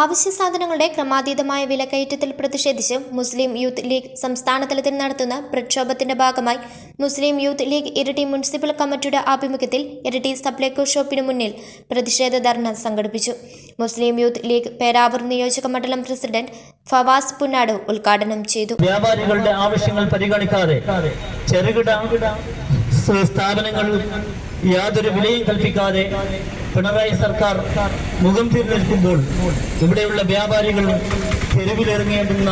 അവശ്യ സാധനങ്ങളുടെ ക്രമാതീതമായ വിലക്കയറ്റത്തിൽ പ്രതിഷേധിച്ച് മുസ്ലിം യൂത്ത് ലീഗ് സംസ്ഥാന തലത്തിൽ നടത്തുന്ന പ്രക്ഷോഭത്തിന്റെ ഭാഗമായി Muslim youth league Iritty municipal കമ്മിറ്റിയുടെ ആഭിമുഖ്യത്തിൽ ഇരട്ടി സപ്ലൈകോ ഷോപ്പിന് മുന്നിൽ പ്രതിഷേധ ധർണ സംഘടിപ്പിച്ചു. മുസ്ലിം യൂത്ത് ലീഗ് പേരാവൂർ നിയോജക മണ്ഡലം പ്രസിഡന്റ് ഫവാസ് പുന്നാട് ഉദ്ഘാടനം ചെയ്തു. വ്യാപാരികളുടെ ആവശ്യങ്ങൾ പരിഗണിക്കാതെ ചെറുകിട സ്ഥാപനങ്ങൾ യാതൊരു വിലയും കൽപ്പിക്കാതെ പിണറായി സർക്കാർ മുഖം തിരിഞ്ഞിരിക്കുമ്പോൾ ഇവിടെയുള്ള വ്യാപാരികൾ തെരുവിലിറങ്ങേണ്ടുന്ന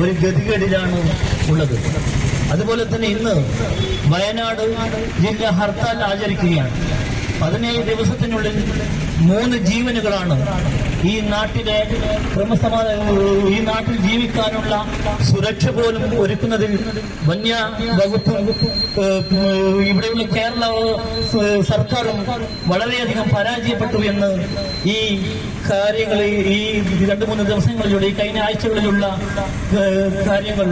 ഒരു ഗതികേടിലാണ് ഉള്ളത്. അതുപോലെ തന്നെ ഇന്ന് വയനാട് ജില്ല ഹർത്താൽ ആചരിക്കുകയാണ്. പതിനേഴ് ദിവസത്തിനുള്ളിൽ മൂന്ന് ജീവനുകളാണ് ഈ നാട്ടിലെ ക്രമസമാധാന ഈ നാട്ടിൽ ജീവിക്കാനുള്ള സുരക്ഷ പോലും ഒരുക്കുന്നതിൽ വന്യ വകുപ്പ് ഇവിടെയുള്ള കേരള സർക്കാരും വളരെയധികം പരാജയപ്പെട്ടു എന്ന് ഈ കാര്യങ്ങൾ ഈ രണ്ട് മൂന്ന് ദിവസങ്ങളിലൂടെ ഈ കഴിഞ്ഞ ആഴ്ചകളിലുള്ള കാര്യങ്ങൾ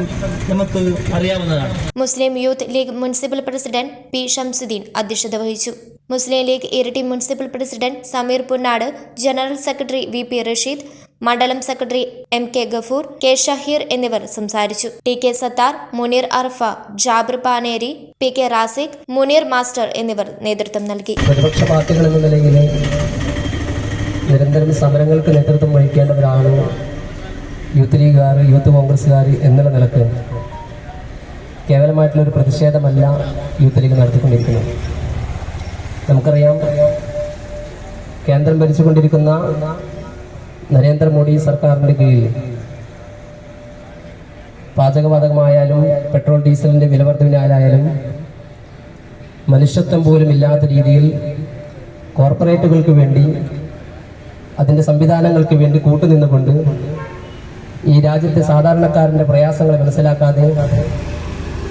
നമുക്ക് അറിയാവുന്നതാണ്. Muslim youth league municipal president P. Shamsuddin അധ്യക്ഷത വഹിച്ചു. Muslim league Iritty municipal president Sameer Punnad general secretary V P Rasheed മണ്ഡലം secretary M K Gafoor K Shaheer എന്നിവർ സംസാരിച്ചു. T K Sathar Muneer Arfa Jabir Paneri P K Razik Muneer master എന്നിവർ നേതൃത്വം നൽകി. പ്രതിപക്ഷ പാർട്ടികൾ എന്ന നിലയിൽ നിരന്തരം സമരങ്ങൾക്ക് നേതൃത്വം വഹിക്കേണ്ടവരാണ് യൂത്ത് ലീഗുകാർ യൂത്ത് കോൺഗ്രസ്സുകാർ എന്നുള്ള നിലയ്ക്ക് കേവലമായിട്ടുള്ള ഒരു പ്രതിഷേധമല്ല യൂത്ത് ലീഗ് നടത്തിക്കൊണ്ടിരിക്കുന്നത്. നമുക്കറിയാം കേന്ദ്രം ഭരിച്ചുകൊണ്ടിരിക്കുന്ന നരേന്ദ്രമോദി സർക്കാരിന്റെ കീഴിൽ പാചകവാതകമായാലും പെട്രോൾ ഡീസലിന്റെ വിലവർദ്ധവിനാലായാലും മനുഷ്യത്വം പോലും ഇല്ലാത്ത രീതിയിൽ കോർപ്പറേറ്റുകൾക്ക് വേണ്ടി അതിന്റെ സംവിധാനങ്ങൾക്ക് വേണ്ടി കൂട്ടുനിന്നുകൊണ്ട് ഈ രാജ്യത്തെ സാധാരണക്കാരന്റെ പ്രയാസങ്ങളെ മനസ്സിലാക്കാതെ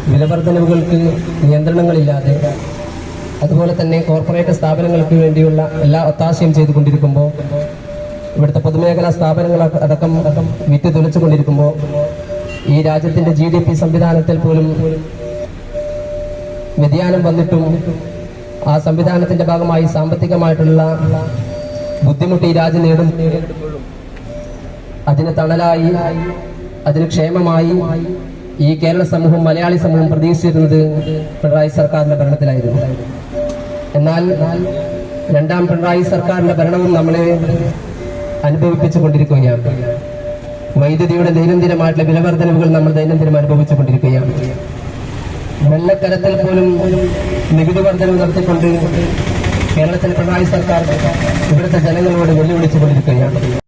വിലവർദ്ധനവുകൾക്ക് നിയന്ത്രണങ്ങളില്ലാതെ അതുപോലെ തന്നെ കോർപ്പറേറ്റ് സ്ഥാപനങ്ങൾക്ക് വേണ്ടിയുള്ള എല്ലാ ഒത്താശയും ചെയ്തുകൊണ്ടിരിക്കുമ്പോൾ ഇവിടുത്തെ പൊതുമേഖലാ സ്ഥാപനങ്ങൾ അടക്കം വിറ്റ് തുലച്ചുകൊണ്ടിരിക്കുമ്പോൾ ഈ രാജ്യത്തിന്റെ ജി ഡി പി സംവിധാനത്തിൽ പോലും വ്യതിയാനം വന്നിട്ടും ആ സംവിധാനത്തിന്റെ ഭാഗമായി സാമ്പത്തികമായിട്ടുള്ള ബുദ്ധിമുട്ട് ഈ രാജ്യം നേടും അതിന് തണലായി അതിന് ക്ഷേമമായി ഈ കേരള സമൂഹം മലയാളി സമൂഹം പ്രതീക്ഷിച്ചിരുന്നത് പിണറായി സർക്കാരിന്റെ ഭരണത്തിലായിരുന്നു. എന്നാൽ രണ്ടാം പിണറായി സർക്കാരിന്റെ ഭരണവും നമ്മളെ അനുഭവിപ്പിച്ചു കൊണ്ടിരിക്കുകയാണ്. വൈദ്യുതിയുടെ ദൈനംദിനമായിട്ടുള്ള വിലവർദ്ധനവുകൾ നമ്മൾ ദൈനംദിനം അനുഭവിച്ചു കൊണ്ടിരിക്കുകയാണ്. വെള്ളക്കരത്തിൽ പോലും നികുതി വർധനവ് നടത്തിക്കൊണ്ട് കേരളത്തിലെ പിണറായി സർക്കാർ ഇവിടുത്തെ ജനങ്ങളോട് വെല്ലുവിളിച്ചുകൊണ്ടിരിക്കുകയാണ്